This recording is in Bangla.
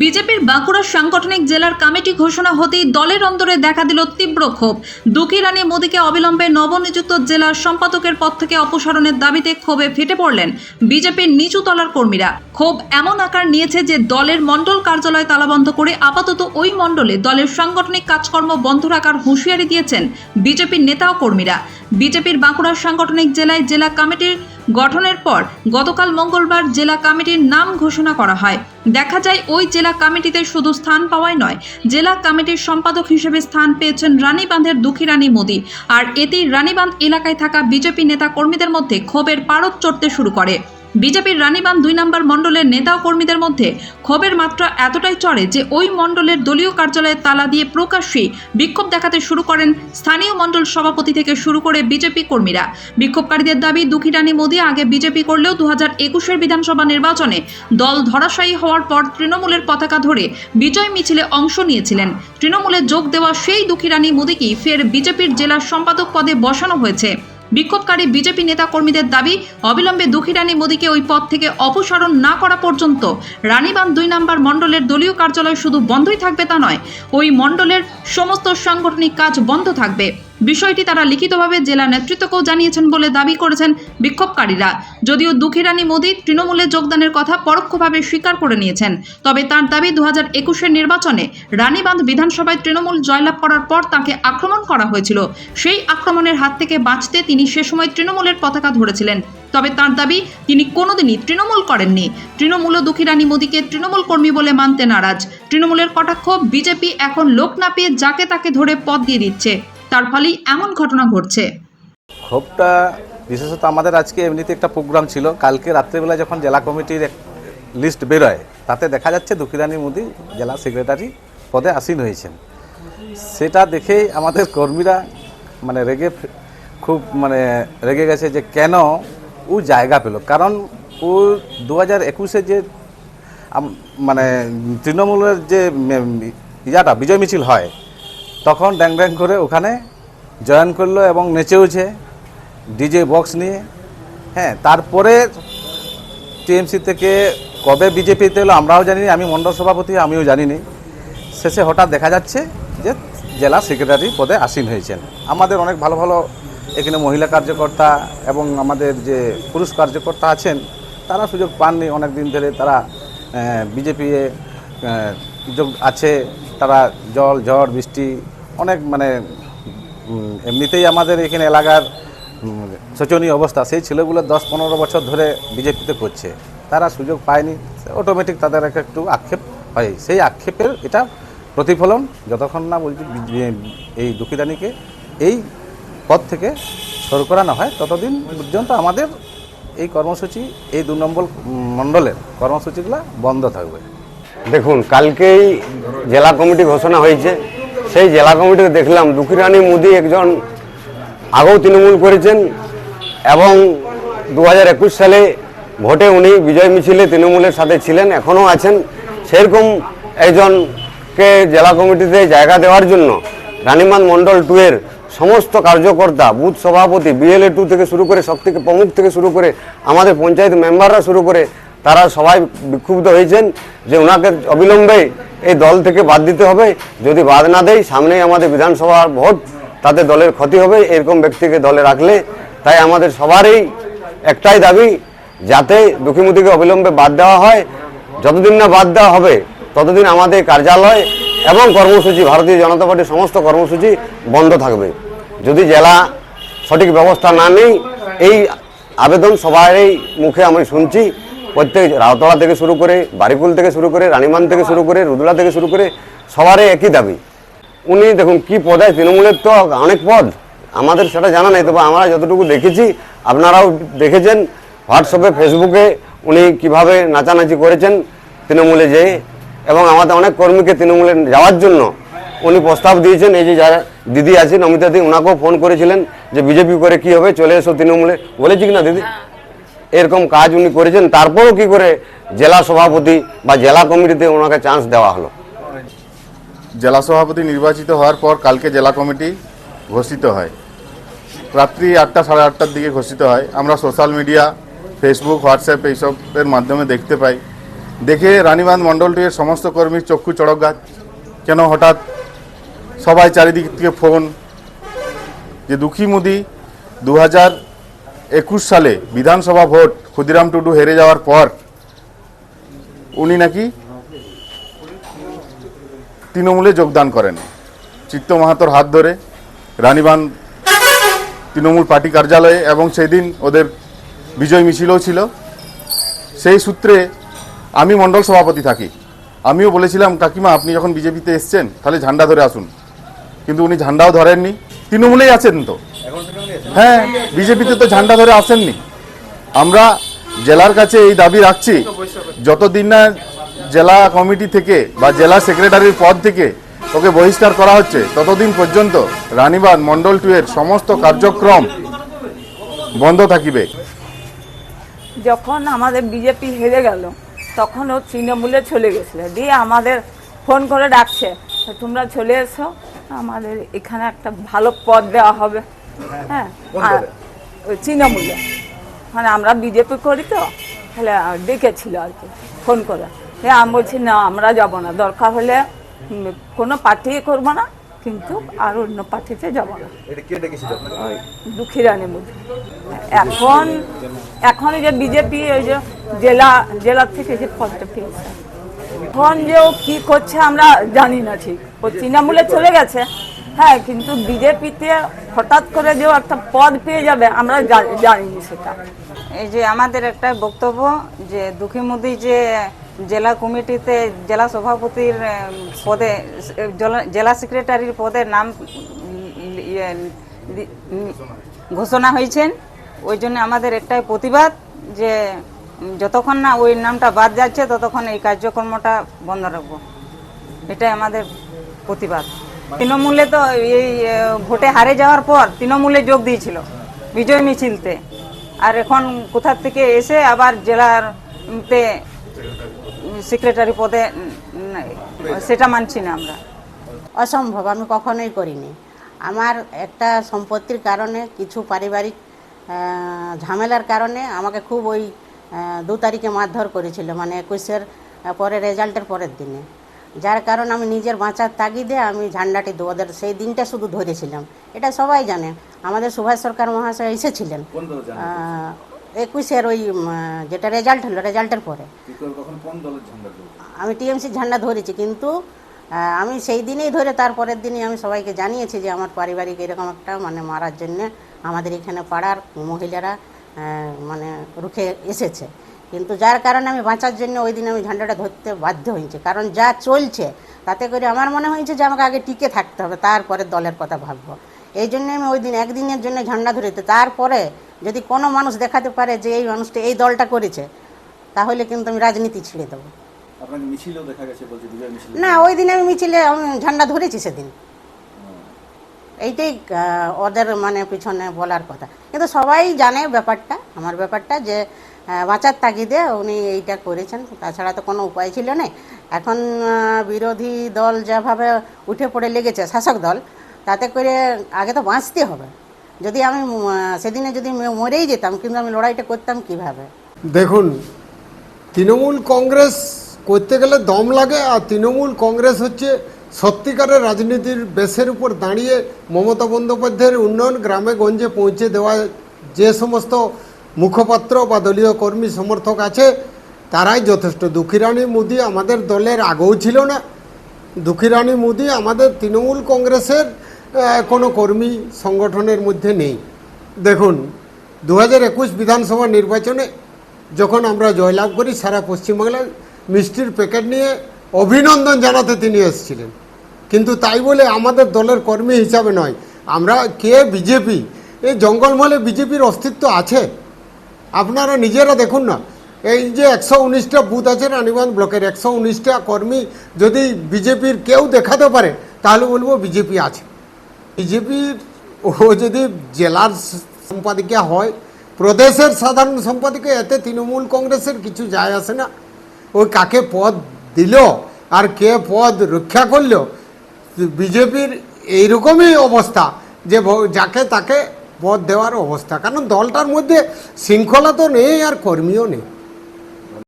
বিজেপির বাঁকুড়া সাংগঠনিক জেলার কমিটি ঘোষণা হতেই দলের অন্তরে দেখা দিল তীব্র ক্ষোভ। দুঃখী রানী মোদীকে অবিলম্বে নবনিযুক্ত জেলার সম্পাদকের পদ থেকে অপসারণের দাবিতে ক্ষোভে ফেটে পড়লেন বিজেপির নিচু তলার কর্মীরা। ক্ষোভ এমন আকার নিয়েছে যে দলের মণ্ডল কার্যালয় তালাবন্ধ করে আপাতত ওই মণ্ডলে দলের সাংগঠনিক কাজকর্ম বন্ধ রাখার হুঁশিয়ারি দিয়েছেন বিজেপির নেতা ও কর্মীরা। বিজেপির বাঁকুড়া সাংগঠনিক জেলায় জেলা কমিটির গঠনের পর গতকাল মঙ্গলবার জেলা কমিটির নাম ঘোষণা করা হয়। দেখা যায়, ওই জেলা কমিটিতে শুধু স্থান পাওয়াই নয়, জেলা কমিটির সম্পাদক হিসেবে স্থান পেয়েছেন রানীবাঁধের দুঃখী রানী মোদী। আর এতেই রানীবাঁধ এলাকায় থাকা বিজেপি নেতা কর্মীদের মধ্যে ক্ষোভের পারদ চড়তে শুরু করে। বিজেপির রানীবাঁধ দুই নম্বর মণ্ডলের নেতা ও কর্মীদের মধ্যে ক্ষোভের মাত্রা এতটাই চড়ে যে ওই মণ্ডলের দলীয় কার্যালয়ে তালা দিয়ে প্রকাশ্যেই বিক্ষোভ দেখাতে শুরু করেন স্থানীয় মণ্ডল সভাপতি থেকে শুরু করে বিজেপি কর্মীরা। বিক্ষোভকারীদের দাবি, দুঃখী রানী মোদী আগে বিজেপি করলেও দু হাজার একুশের বিধানসভা নির্বাচনে দল ধরাশায়ী হওয়ার পর তৃণমূলের পতাকা ধরে বিজয় মিছিলে অংশ নিয়েছিলেন। তৃণমূলে যোগ দেওয়া সেই দুঃখী রানী মোদীকেই ফের বিজেপির জেলার সম্পাদক পদে বসানো হয়েছে। বিক্ষোভকারী বিজেপি নেতা কর্মীদের দাবি, অবিলম্বে দুঃখী রানী মোদীকে ওই পদ থেকে অপসারণ না করা পর্যন্ত। রানীবান দুই নম্বর মণ্ডলের দলীয় কার্যালয় শুধু বন্ধই থাকবে তা নয়, ওই মণ্ডলের সমস্ত সাংগঠনিক কাজ বন্ধ থাকবে। বিষয়টি তারা লিখিতভাবে জেলা নেতৃত্বকেও জানিয়েছেন বলে দাবি করেছেন বিক্ষোভকারীরা। যদিও দুঃখী রানী মোদী তৃণমূলে যোগদানের কথা পরোক্ষভাবে স্বীকার করে নিয়েছেন, তবে তার দাবি দু হাজার একুশের নির্বাচনে রানীবাঁধ বিধানসভায় তৃণমূল জয়লাভ করার পর তাকে আক্রমণ করা হয়েছিল। সেই আক্রমণের হাত থেকে বাঁচতে তিনি সে সময় তৃণমূলের পতাকা ধরেছিলেন। তবে তার দাবি, তিনি কোনোদিনই তৃণমূল করেননি। তৃণমূল ও দুঃখী রানী মোদীকে তৃণমূল কর্মী বলে মানতে নারাজ। তৃণমূলের কটাক্ষ, বিজেপি এখন লোক না পেয়ে যাকে তাকে ধরে পদ দিয়ে দিচ্ছে। তার ফলেই এমন ঘটনা ঘটছে। ক্ষোভটা, বিশেষত আমাদের আজকে এমনিতে একটা প্রোগ্রাম ছিল। কালকে রাত্রেবেলা যখন জেলা কমিটির লিস্ট বেরোয়, তাতে দেখা যাচ্ছে দুঃখিরানী মোদী জেলা সেক্রেটারি পদে আসীন হয়েছেন। সেটা দেখেই আমাদের কর্মীরা মানে রেগে খুব মানে রেগে গেছে যে কেন ও জায়গা পেল। কারণ ও দু হাজার একুশে যে মানে তৃণমূলের যে ইয়াটা, বিজয় মিছিল হয় তখন ড্যাং ড্যাং করে ওখানে জয়েন করল এবং নেচেওছে ডিজে বক্স নিয়ে। হ্যাঁ তারপরে টিএমসি থেকে কবে বিজেপিতে এলো আমরাও জানিনি, আমি মণ্ডল সভাপতি, আমিও জানিনি। শেষে হঠাৎ দেখা যাচ্ছে যে জেলা সেক্রেটারি পদে আসীন হয়েছেন। আমাদের অনেক ভালো ভালো এখানে মহিলা কার্যকর্তা এবং আমাদের যে পুরুষ কার্যকর্তা আছেন, তারা সুযোগ পাননি। অনেক দিন ধরে তারা বিজেপি যোগ আছে, তারা জল, ঝড়, বৃষ্টি অনেক মানে এমনিতেই আমাদের এখানে এলাকার শোচনীয় অবস্থা। সেই ছেলেগুলো দশ পনেরো বছর ধরে বিজেপিতে করছে। তারা সুযোগ পায়নি। অটোমেটিক তাদের একটা আক্ষেপ হয়। সেই আক্ষেপের এটা প্রতিফলন, যতক্ষণ না বলছি এই দুঃখিদানিকে এই পদ থেকে সর করানো হয়, ততদিন পর্যন্ত আমাদের এই কর্মসূচি, এই দু নম্বর মণ্ডলের কর্মসূচিগুলো বন্ধ থাকবে। দেখুন, কালকেই জেলা কমিটি ঘোষণা হয়েছে। সেই জেলা কমিটিতে দেখলাম দুঃখিরানী মোদী একজন আগেও তৃণমূল করেছেন এবং দু হাজার একুশ সালে ভোটে উনি বিজয় মিছিলে তৃণমূলের সাথে ছিলেন, এখনও আছেন। সেরকম একজনকে জেলা কমিটিতে জায়গা দেওয়ার জন্য রানীমান মণ্ডল টু এর সমস্ত কার্যকর্তা, বুথ সভাপতি, বিএলএ টু থেকে শুরু করে সব থেকে প্রমুখ থেকে শুরু করে আমাদের পঞ্চায়েত মেম্বাররা শুরু করে তারা সবাই বিক্ষুব্ধ হয়েছেন যে ওনাকে অবিলম্বে এই দল থেকে বাদ দিতে হবে। যদি বাদ না দেয় সামনেই আমাদের বিধানসভার ভোট, তাতে দলের ক্ষতি হবে, এরকম ব্যক্তিকে দলে রাখলে তাই আমাদের সবারই একটাই দাবি, যাতে দুঃখীমুখীকে অবিলম্বে বাদ দেওয়া হয়। যতদিন না বাদ দেওয়া হবে, ততদিন আমাদের কার্যালয় এবং কর্মসূচি, ভারতীয় জনতা পার্টির সমস্ত কর্মসূচি বন্ধ থাকবে। যদি জেলা সঠিক ব্যবস্থা না নেই, এই আবেদন সবারই মুখে আমি শুনছি। প্রত্যেক রাউতলা থেকে শুরু করে বারিকুল থেকে শুরু করে রানীমান থেকে শুরু করে রুদুলা থেকে শুরু করে সবারই একই দাবি। উনি দেখুন কি পদে তৃণমূলের তো অনেক পদ। আমাদের সেটা জানা নেই, তবে আমরা যতটুকু দেখেছি, আপনারাও দেখেছেন, হোয়াটসঅ্যাপে, ফেসবুকে উনি কীভাবে নাচানাচি করেছেন তৃণমূলে যেয়ে। এবং আমাদের অনেক কর্মীকে তৃণমূলে যাওয়ার জন্য উনি প্রস্তাব দিয়েছেন, এই যে যারা দিদি আছেন অমিতা দি ওনাকেও ফোন করেছিলেন যে বিজেপি করে কি হবে, চলে এসো তৃণমূলে। বলেছি কিনা দিদি? এরকম কাজ উনি করেছেন, তারপরও কি করে জেলা সভাপতি বা জেলা কমিটিতে ওনাকে চান্স দেওয়া হলো? জেলা সভাপতি নির্বাচিত হওয়ার পর কালকে জেলা কমিটি ঘোষিত হয়। রাত্রি আটটা সাড়ে আটটার দিকে ঘোষিত হয়। আমরা সোশ্যাল মিডিয়া ফেসবুক হোয়াটসঅ্যাপ এইসবের মাধ্যমে দেখতে পাই। দেখে রানীবাঁধ মণ্ডল টুয়ের সমস্ত কর্মীর চক্ষু চড়ক গাছ কেন হঠাৎ সবাই চারিদিক থেকে ফোন যে দুঃখী মোদি দু একুশ সালে বিধানসভা ভোট ক্ষুদিরাম টুডু হেরে যাওয়ার পর উনি নাকি তৃণমূলে যোগদান করেন। চিত্ত মাহাতোর হাত ধরে রানীবান তৃণমূল পার্টি কার্যালয়ে এবং সেদিন ওদের বিজয় মিছিলও ছিল। সেই সূত্রে আমি মণ্ডল সভাপতি থাকি। আমিও বলেছিলাম, কাকিমা, আপনি যখন বিজেপিতে এসছেন, তাহলে ঝান্ডা ধরে আসুন। কিন্তু উনি ঝান্ডাও ধরেননি। তৃণমূলেই আছেন তো। হ্যাঁ বিজেপিতে তো ঝান্ডা ধরে আসেননি। আমরা জেলার কাছে এই দাবি রাখছি, যতদিন না জেলা কমিটি থেকে বা জেলা সেক্রেটারির পদ থেকে ওকে বহিষ্কার করা হচ্ছে, ততদিন পর্যন্ত রানীবাঁধ মণ্ডল টু এর সমস্ত কার্যক্রম বন্ধ থাকিবে। যখন আমাদের বিজেপি হেরে গেল, তখন ও তৃণমূলে চলে গেছিল। দিয়ে আমাদের ফোন করে ডাকছে, তোমরা চলে এসো, আমাদের এখানে একটা ভালো পদ দেওয়া হবে। হ্যাঁ। আর ওই তৃণমূলে। মানে আমরা বিজেপি করি তো তাহলে ডেকেছিল আর কি ফোন করে। হ্যাঁ আমি বলছি না আমরা যাব না। দরকার হলে কোনো পার্টি করব না কিন্তু আর অন্য পার্টিতে যাব না। দুঃখী রানী এখন এখন যে বিজেপি ওই যে জেলা জেলার থেকে যে পদটা পেয়েছে। এখন যে ও কী করছে আমরা জানি না ঠিক। ও তৃণমূলে চলে গেছে। হ্যাঁ কিন্তু বিজেপিতে হঠাৎ করে যে একটা পদ পেয়ে যাবে আমরা জানিনি সেটা। এই যে আমাদের একটা বক্তব্য যে দুঃখী মোদি যে জেলা কমিটিতে জেলা সভাপতির পদে জেলা- জেলা সেক্রেটারির পদে নাম ইয়ে, ঘোষণা হয়েছেন ওই জন্য আমাদের একটাই প্রতিবাদ যে যতক্ষণ না ওই নামটা বাদ যাচ্ছে ততক্ষণ এই কার্যক্রমটা বন্ধ রাখব। এটাই আমাদের প্রতিবাদ। তৃণমূলে তো এই ভোটে হারে যাওয়ার পর তৃণমূলে যোগ দিয়েছিল, বিজয় মিছিলতে। আর এখন কোথা থেকে এসে আবার জেলার তে সেক্রেটারি পদে সেটা মানছি না আমরা। অসম্ভব, আমি কখনোই করিনি। আমার একটা সম্পত্তির কারণে, কিছু পারিবারিক ঝামেলার কারণে আমাকে খুব ওই দু তারিখে মারধর করেছিল মানে একুশের পরে রেজাল্টের পরের দিনে। যার কারণ আমি নিজের বাঁচার তাগিদে আমি ঝান্ডাটি ওদের সেই দিনটা শুধু ধরেছিলাম। এটা সবাই জানে। আমাদের সুভাষ সরকার মহাশয় এসেছিলেন। একুশের ওই যেটা রেজাল্ট হলো রেজাল্টের পরে। আমি টিএমসি ঝান্ডা ধরেছি কিন্তু আমি সেই দিনেই ধরে তারপরের দিনই আমি সবাইকে জানিয়েছি যে আমার পারিবারিক এরকম একটা মানে মারার জন্য আমাদের এখানে পাড়ার মহিলারা মানে রুখে এসেছে। কিন্তু যার কারণে আমি বাঁচার জন্য ওই দিন আমি ঝান্ডাটা ধরতে বাধ্য হয়েছি। কারণ যা চলছে তাতে করে আমার মনে হয়েছে যে আমাকে আগে টিকে থাকতে হবে তারপরে দলের কথা ভাববো। এই জন্য আমি ওই দিন একদিনের জন্য ঝান্ডা ধরেতে তারপরে যদি কোনো মানুষ দেখাতে পারে যে এই মানুষটা এই দলটা করেছে তাহলে কিন্তু আমি রাজনীতি ছেড়ে দেবো। না ওই দিন আমি মিছিলে আমি ঝান্ডা ধরেছি সেদিন। এইটাই ওদের মানে পিছনে বলার কথা। কিন্তু সবাই জানে ব্যাপারটা আমার ব্যাপারটা যে বাঁচার তাগিদে উনি এইটা করেছেন। তাছাড়া তো কোনো উপায় ছিল না। এখন বিরোধী দল যেভাবে উঠে পড়ে লেগেছে, শাসক দল, তাতে করে আগে তো বাঁচতে হবে। যদি আমি সেদিনে যদি মরেই যেতাম, কিন্তু আমি লড়াইটা করতাম কীভাবে? দেখুন, তৃণমূল কংগ্রেস করতে গেলে দম লাগে, আর তৃণমূল কংগ্রেস হচ্ছে সত্যিকারের রাজনীতির বেসের উপর দাঁড়িয়ে মমতা বন্দ্যোপাধ্যায়ের উন্নয়ন গ্রামে গঞ্জে পৌঁছে দেওয়া যে সমস্ত মুখপাত্র বা দলীয় কর্মী সমর্থক আছে, তারাই যথেষ্ট। দুঃখীরানী মোদী আমাদের দলের আগেও ছিল না। দুঃখীরানী মোদী আমাদের তৃণমূল কংগ্রেসের কোনো কর্মী সংগঠনের মধ্যে নেই। দেখুন দু হাজার একুশ বিধানসভা নির্বাচনে যখন আমরা জয়লাভ করি, সারা পশ্চিমবাংলার মিষ্টির প্যাকেট নিয়ে অভিনন্দন জানাতে তিনি এসেছিলেন। কিন্তু তাই বলে আমাদের দলের কর্মী হিসাবে নয়। আমরা কে? বিজেপি। এই জঙ্গলমহলে বিজেপির অস্তিত্ব আছে। আপনারা নিজেরা দেখুন না। এই যে একশো উনিশটা বুথ আছে রানীগঞ্জ ব্লকের একশো উনিশটা কর্মী যদি বিজেপির কেউ দেখাতে পারে, তাহলে বলব বিজেপি আছে। বিজেপির ও যদি জেলার সম্পাদিকা হয়, প্রদেশের সাধারণ সম্পাদিকা, এতে তৃণমূল কংগ্রেসের কিছু যায় আসে না। ওই কাকে পদ দিল আর কে পদ রক্ষা করল, বিজেপির এইরকমই অবস্থা যে যাকে তাকে পদ দেওয়ার অবস্থা কারণ দলটার মধ্যে শৃঙ্খলা তো নেই আর কর্মীও নেই